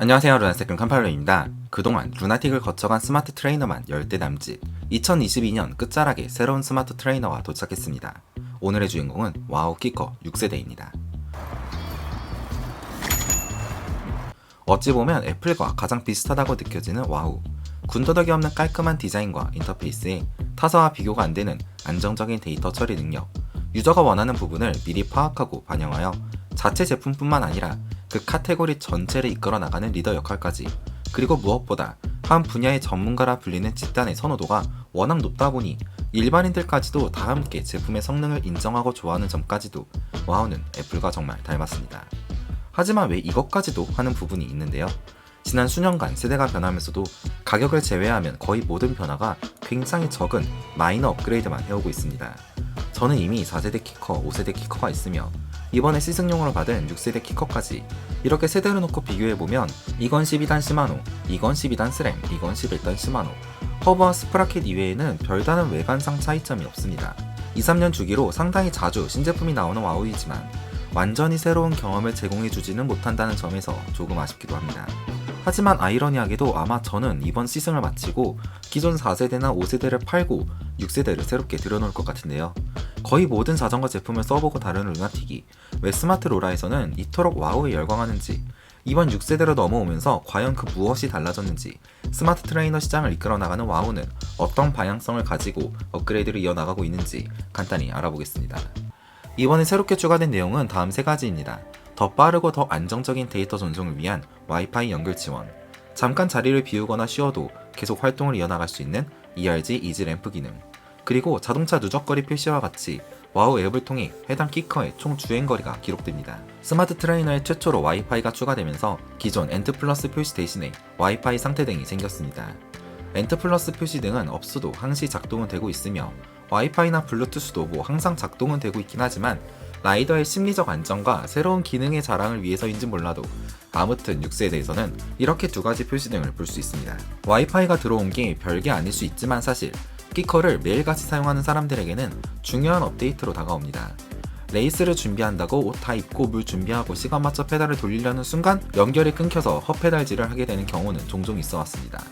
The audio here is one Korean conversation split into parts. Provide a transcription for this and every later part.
안녕하세요 루나세금 칸팔로입니다. 그동안 루나틱을 거쳐간 스마트 트레이너만 10대 남짓 2022년 끝자락에 새로운 스마트 트레이너와 도착했습니다. 오늘의 주인공은 와우 키커 6세대입니다. 어찌 보면 애플과 가장 비슷하다고 느껴지는 와우. 군더더기 없는 깔끔한 디자인과 인터페이스에 타사와 비교가 안 되는 안정적인 데이터 처리 능력, 유저가 원하는 부분을 미리 파악하고 반영하여 자체 제품뿐만 아니라 그 카테고리 전체를 이끌어 나가는 리더 역할까지 그리고 무엇보다 한 분야의 전문가라 불리는 집단의 선호도가 워낙 높다 보니 일반인들까지도 다 함께 제품의 성능을 인정하고 좋아하는 점까지도 와우는 애플과 정말 닮았습니다. 하지만 왜 이것까지도 하는 부분이 있는데요. 지난 수년간 세대가 변하면서도 가격을 제외하면 거의 모든 변화가 굉장히 적은 마이너 업그레이드만 해오고 있습니다. 저는 이미 4세대 키커, 5세대 키커가 있으며 이번에 시승용으로 받은 6세대 키커까지 이렇게 세대를 놓고 비교해보면 이건 12단 시마노, 이건 12단 스램, 이건 11단 시마노 허브와 스프라켓 이외에는 별다른 외관상 차이점이 없습니다. 2, 3년 주기로 상당히 자주 신제품이 나오는 와우이지만 완전히 새로운 경험을 제공해주지는 못한다는 점에서 조금 아쉽기도 합니다. 하지만 아이러니하게도 아마 저는 이번 시승을 마치고 기존 4세대나 5세대를 팔고 6세대를 새롭게 들여놓을 것 같은데요. 거의 모든 자전거 제품을 써보고 다루는 루나틱이 왜 스마트 로라에서는 이토록 와우에 열광하는지 이번 6세대로 넘어오면서 과연 그 무엇이 달라졌는지 스마트 트레이너 시장을 이끌어 나가는 와우는 어떤 방향성을 가지고 업그레이드를 이어나가고 있는지 간단히 알아보겠습니다. 이번에 새롭게 추가된 내용은 다음 세 가지입니다. 더 빠르고 더 안정적인 데이터 전송을 위한 와이파이 연결 지원, 잠깐 자리를 비우거나 쉬어도 계속 활동을 이어나갈 수 있는 ERG 이지 램프 기능, 그리고 자동차 누적거리 표시와 같이 와우 앱을 통해 해당 키커의 총 주행거리가 기록됩니다. 스마트 트레이너에 최초로 와이파이가 추가되면서 기존 엔트 플러스 표시 대신에 와이파이 상태 등이 생겼습니다. 엔트 플러스 표시 등은 없어도 항시 작동은 되고 있으며 와이파이나 블루투스도 뭐 항상 작동은 되고 있긴 하지만 라이더의 심리적 안정과 새로운 기능의 자랑을 위해서인지 몰라도 아무튼 6세대에서는 이렇게 두 가지 표시 등을 볼 수 있습니다. 와이파이가 들어온 게 별게 아닐 수 있지만 사실 키커를 매일같이 사용하는 사람들에게는 중요한 업데이트로 다가옵니다. 레이스를 준비한다고 옷 다 입고 물 준비하고 시간 맞춰 페달을 돌리려는 순간 연결이 끊겨서 헛페달질을 하게 되는 경우는 종종 있어 왔습니다.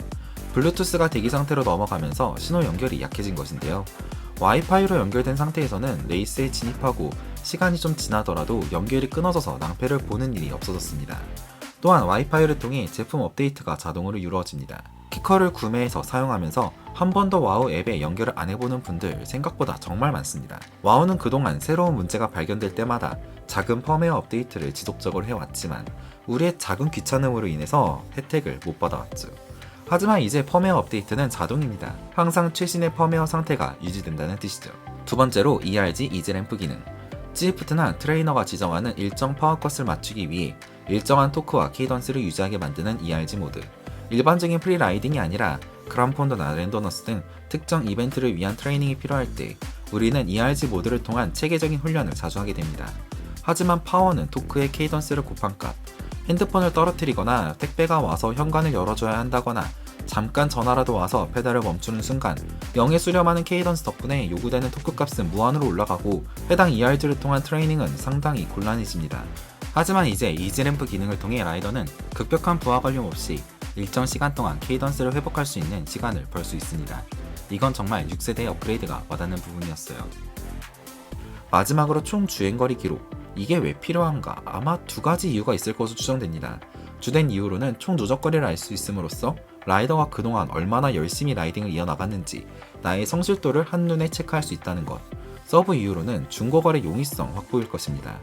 블루투스가 대기 상태로 넘어가면서 신호 연결이 약해진 것인데요. 와이파이로 연결된 상태에서는 레이스에 진입하고 시간이 좀 지나더라도 연결이 끊어져서 낭패를 보는 일이 없어졌습니다. 또한 와이파이를 통해 제품 업데이트가 자동으로 이루어집니다. 키커를 구매해서 사용하면서 한 번도 와우 앱에 연결을 안 해보는 분들 생각보다 정말 많습니다. 와우는 그동안 새로운 문제가 발견될 때마다 작은 펌웨어 업데이트를 지속적으로 해왔지만 우리의 작은 귀찮음으로 인해서 혜택을 못 받아왔죠. 하지만 이제 펌웨어 업데이트는 자동입니다. 항상 최신의 펌웨어 상태가 유지된다는 뜻이죠. 두 번째로 ERG 이즈램프 기능. 지프트나 트레이너가 지정하는 일정 파워컷을 맞추기 위해 일정한 토크와 케이던스를 유지하게 만드는 ERG 모드. 일반적인 프리라이딩이 아니라 그란폰드나 랜더너스 등 특정 이벤트를 위한 트레이닝이 필요할 때 우리는 ERG 모드를 통한 체계적인 훈련을 자주 하게 됩니다. 하지만 파워는 토크의 케이던스를 곱한 값, 핸드폰을 떨어뜨리거나 택배가 와서 현관을 열어줘야 한다거나 잠깐 전화라도 와서 페달을 멈추는 순간 0에 수렴하는 케이던스 덕분에 요구되는 토크 값은 무한으로 올라가고 해당 ERG를 통한 트레이닝은 상당히 곤란해집니다. 하지만 이제 이지램프 기능을 통해 라이더는 급격한 부하 걸림 없이 일정 시간 동안 케이던스를 회복할 수 있는 시간을 벌 수 있습니다. 이건 정말 6세대의 업그레이드가 와닿는 부분이었어요. 마지막으로 총 주행거리 기록. 이게 왜 필요한가? 아마 두 가지 이유가 있을 것으로 추정됩니다. 주된 이유로는 총 누적거리를 알 수 있음으로써 라이더가 그동안 얼마나 열심히 라이딩을 이어나갔는지 나의 성실도를 한눈에 체크할 수 있다는 것. 서브 이유로는 중고거래 용이성 확보일 것입니다.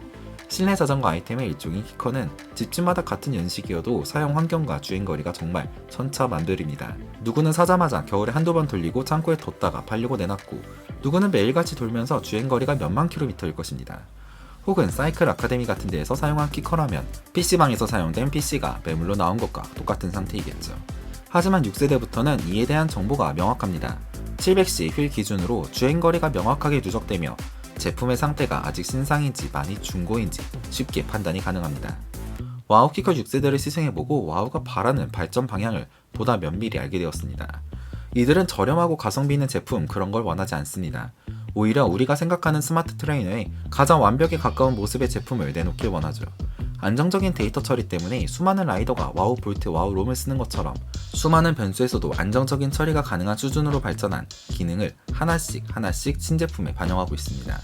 실내 자전거 아이템의 일종인 키커는 집집마다 같은 연식이어도 사용 환경과 주행거리가 정말 천차만별입니다. 누구는 사자마자 겨울에 한두 번 돌리고 창고에 뒀다가 팔려고 내놨고 누구는 매일같이 돌면서 주행거리가 몇만 킬로미터일 것입니다. 혹은 사이클 아카데미 같은 데에서 사용한 키커라면 PC방에서 사용된 PC가 매물로 나온 것과 똑같은 상태이겠죠. 하지만 6세대부터는 이에 대한 정보가 명확합니다. 700C 휠 기준으로 주행거리가 명확하게 누적되며 제품의 상태가 아직 신상인지 많이 중고인지 쉽게 판단이 가능합니다. 와우 키커 6세대를 시승해보고 와우가 바라는 발전 방향을 보다 면밀히 알게 되었습니다. 이들은 저렴하고 가성비 있는 제품 그런 걸 원하지 않습니다. 오히려 우리가 생각하는 스마트 트레이너의 가장 완벽에 가까운 모습의 제품을 내놓길 원하죠. 안정적인 데이터 처리 때문에 수많은 라이더가 와우 볼트, 와우 롬을 쓰는 것처럼 수많은 변수에서도 안정적인 처리가 가능한 수준으로 발전한 기능을 하나씩 하나씩 신제품에 반영하고 있습니다.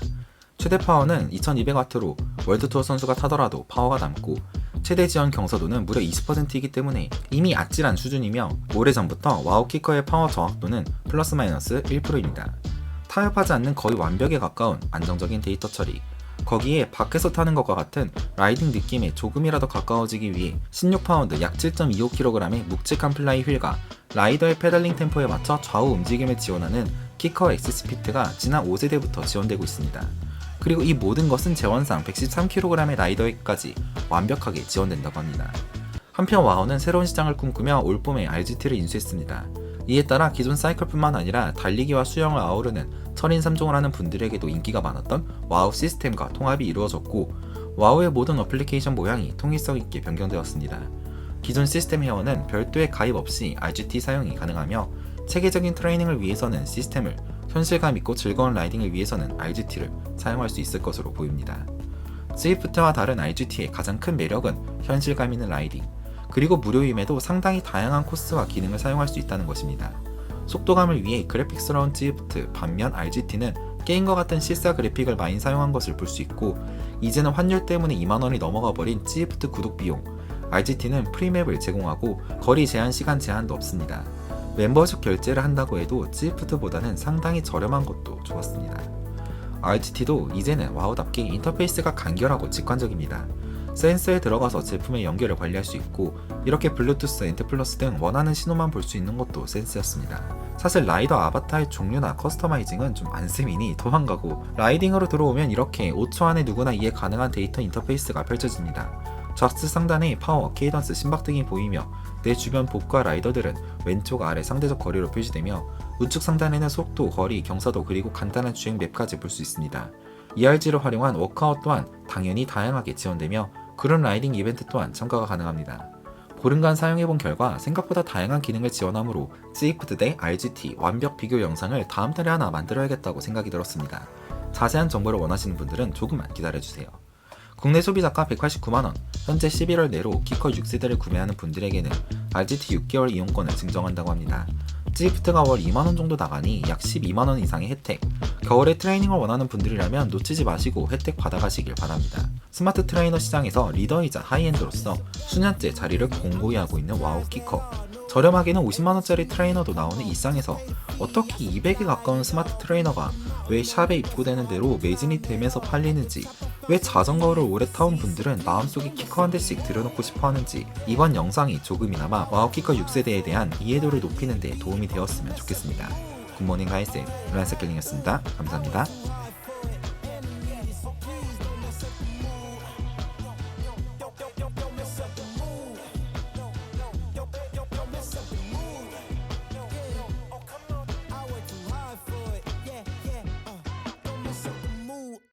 최대 파워는 2200W로 월드투어 선수가 타더라도 파워가 남고 최대 지원 경사도는 무려 20%이기 때문에 이미 아찔한 수준이며 오래전부터 와우 키커의 파워 정확도는 플러스 마이너스 1%입니다. 타협하지 않는 거의 완벽에 가까운 안정적인 데이터 처리 거기에 밖에서 타는 것과 같은 라이딩 느낌에 조금이라도 가까워지기 위해 16파운드 약 7.25kg의 묵직한 플라이 휠과 라이더의 페달링 템포에 맞춰 좌우 움직임을 지원하는 키커 엑스스피트가 지난 5세대부터 지원되고 있습니다. 그리고 이 모든 것은 재원상 113kg의 라이더에까지 완벽하게 지원된다고 합니다. 한편 와우는 새로운 시장을 꿈꾸며 올 봄에 RGT를 인수했습니다. 이에 따라 기존 사이클뿐만 아니라 달리기와 수영을 아우르는 철인 3종을 하는 분들에게도 인기가 많았던 와우 시스템과 통합이 이루어졌고 와우의 모든 어플리케이션 모양이 통일성 있게 변경되었습니다. 기존 시스템 회원은 별도의 가입 없이 RGT 사용이 가능하며 체계적인 트레이닝을 위해서는 시스템을 현실감 있고 즐거운 라이딩을 위해서는 RGT를 사용할 수 있을 것으로 보입니다. 스위프트와 다른 RGT의 가장 큰 매력은 현실감 있는 라이딩, 그리고 무료임에도 상당히 다양한 코스와 기능을 사용할 수 있다는 것입니다. 속도감을 위해 그래픽스러운 스위프트, 반면 RGT는 게임과 같은 실사 그래픽을 많이 사용한 것을 볼 수 있고 이제는 환율 때문에 2만원이 넘어가 버린 스위프트 구독 비용, RGT는 프리맵을 제공하고 거리 제한 시간 제한도 없습니다. 멤버십 결제를 한다고 해도 스위프트보다는 상당히 저렴한 것도 좋았습니다. RGT도 이제는 와우답게 인터페이스가 간결하고 직관적입니다. 센서에 들어가서 제품의 연결을 관리할 수 있고 이렇게 블루투스, 엔트 플러스 등 원하는 신호만 볼 수 있는 것도 센스였습니다. 사실 라이더 아바타의 종류나 커스터마이징은 좀 안쓰미니 도망가고 라이딩으로 들어오면 이렇게 5초 안에 누구나 이해 가능한 데이터 인터페이스가 펼쳐집니다. 좌측 상단에 파워, 케이던스, 심박 등이 보이며 내 주변 복과 라이더들은 왼쪽 아래 상대적 거리로 표시되며 우측 상단에는 속도, 거리, 경사도 그리고 간단한 주행 맵까지 볼 수 있습니다. ERG를 활용한 워크아웃 또한 당연히 다양하게 지원되며 그런 라이딩 이벤트 또한 참가가 가능합니다. 보름간 사용해본 결과 생각보다 다양한 기능을 지원하므로 스위프트 대 RGT 완벽 비교 영상을 다음 달에 하나 만들어야겠다고 생각이 들었습니다. 자세한 정보를 원하시는 분들은 조금만 기다려주세요. 국내 소비자가 189만원, 현재 11월 내로 키커 6세대를 구매하는 분들에게는 RGT 6개월 이용권을 증정한다고 합니다. 스위프트가 월 2만원 정도 나가니 약 12만원 이상의 혜택. 겨울에 트레이닝을 원하는 분들이라면 놓치지 마시고 혜택 받아가시길 바랍니다. 스마트 트레이너 시장에서 리더이자 하이엔드로서 수년째 자리를 공고히 하고 있는 와우 키커. 저렴하게는 50만원짜리 트레이너도 나오는 일상에서 어떻게 200에 가까운 스마트 트레이너가 왜 샵에 입고되는 대로 매진이 되면서 팔리는지 왜 자전거를 오래 타온 분들은 마음속에 키커 한 대씩 들여놓고 싶어 하는지 이번 영상이 조금이나마 와우 키커 6세대에 대한 이해도를 높이는 데 도움이 되었으면 좋겠습니다. 굿모닝 하이쌤, 란스kel링이었습니다. 감사합니다.